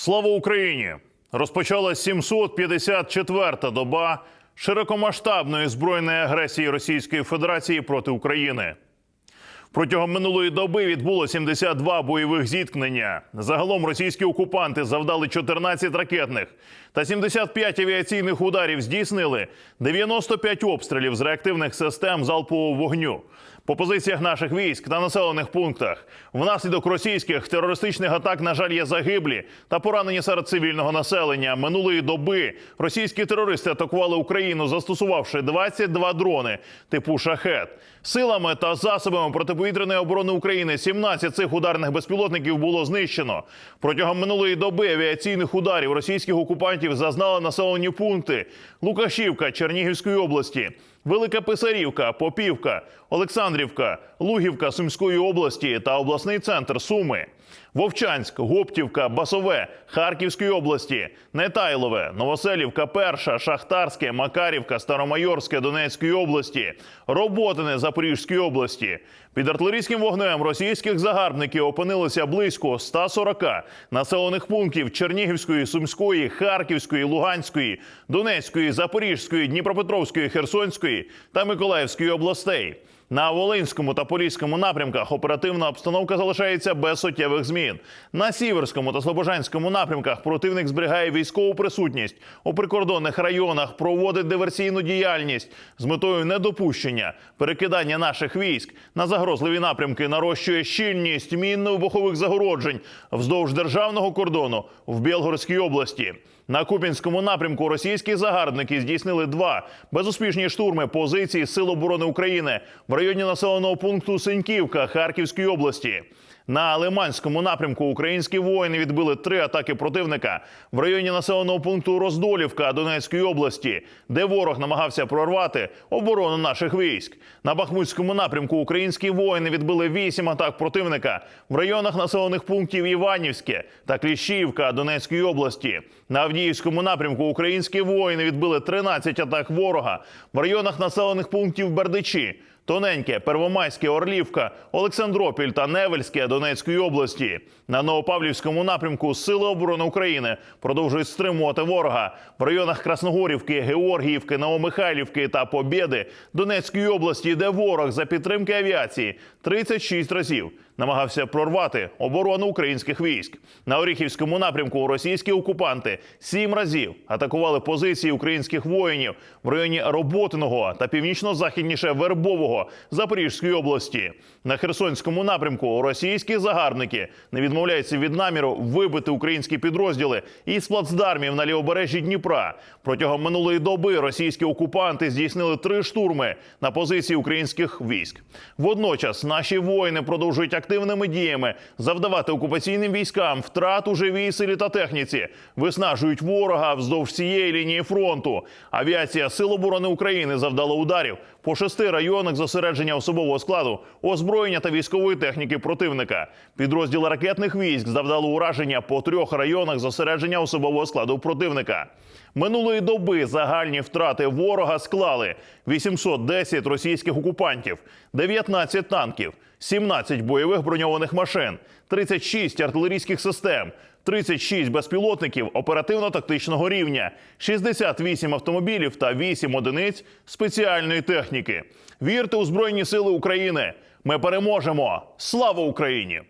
Слава Україні! Розпочалась 754-та доба широкомасштабної збройної агресії Російської Федерації проти України. Протягом минулої доби відбуло 72 бойових зіткнення. Загалом російські окупанти завдали 14 ракетних та 75 авіаційних ударів здійснили 95 обстрілів з реактивних систем залпового вогню. По позиціях наших військ та населених пунктах внаслідок російських терористичних атак, на жаль, є загиблі та поранені серед цивільного населення. Минулої доби російські терористи атакували Україну, застосувавши 22 дрони типу шахет. Силами та засобами протиповітряної оборони України 17 цих ударних безпілотників було знищено. Протягом минулої доби авіаційних ударів російських окупантів зазнали населені пункти Лукашівка Чернігівської області. Велика Писарівка, Попівка, Олександрівка, Лугівка Сумської області та обласний центр Суми. Вовчанськ, Гоптівка, Басове Харківської області, Нетайлове, Новоселівка, Перша, Шахтарське, Макарівка, Старомайорське Донецької області, Роботине Запорізької області. Під артилерійським вогнем російських загарбників опинилися близько 140 населених пунктів Чернігівської, Сумської, Харківської, Луганської, Донецької, Запорізької, Дніпропетровської, Херсонської та Миколаївської областей. На Волинському та Поліському напрямках оперативна обстановка залишається без суттєвих змін. На Сіверському та Слобожанському напрямках противник зберігає військову присутність у прикордонних районах, проводить диверсійну діяльність з метою недопущення перекидання наших військ на загрозливі напрямки, нарощує щільність мінно-вибухових загороджень вздовж державного кордону в Білгородській області. На Купінському напрямку російські загарбники здійснили два безуспішні штурми позицій Сил оборони України в районі населеного пункту Синьківка Харківської області. На Лиманському напрямку українські воїни відбили три атаки противника в районі населеного пункту Роздолівка Донецької області, де ворог намагався прорвати оборону наших військ. На Бахмутському напрямку українські воїни відбили вісім атак противника в районах населених пунктів Іванівське та Кліщівка Донецької області. На Авдіївському напрямку українські воїни відбили 13 атак ворога в районах населених пунктів Бердичі. Тоненьке, Первомайське, Орлівка, Олександропіль та Невельське Донецької області. На Новопавлівському напрямку Сили оборони України продовжують стримувати ворога в районах Красногорівки, Георгіївки, Новомихайлівки та Побєди Донецької області, де ворог за підтримки авіації 36 разів намагався прорвати оборону українських військ. На Оріхівському напрямку російські окупанти сім разів атакували позиції українських воїнів в районі Роботиного та північно-західніше Вербового Запорізької області. На Херсонському напрямку російські загарбники не відмовляються від наміру вибити українські підрозділи із плацдармів на лівобережжі Дніпра. Протягом минулої доби російські окупанти здійснили три штурми на позиції українських військ. Водночас наші воїни продовжують активними діями завдавати окупаційним військам втрат у живій силі та техніці, виснажують ворога вздовж цієї лінії фронту. Авіація Сил оборони України завдала ударів по шести районах зосередження особового складу, озброєння та військової техніки противника. Підрозділи ракетних військ завдали ураження по трьох районах зосередження особового складу противника. Минулої доби загальні втрати ворога склали 810 російських окупантів, 19 танків, 17 бойових броньованих машин, 36 артилерійських систем, 36 безпілотників оперативно-тактичного рівня, 68 автомобілів та 8 одиниць спеціальної техніки. Вірте у Збройні Сили України! Ми переможемо! Слава Україні!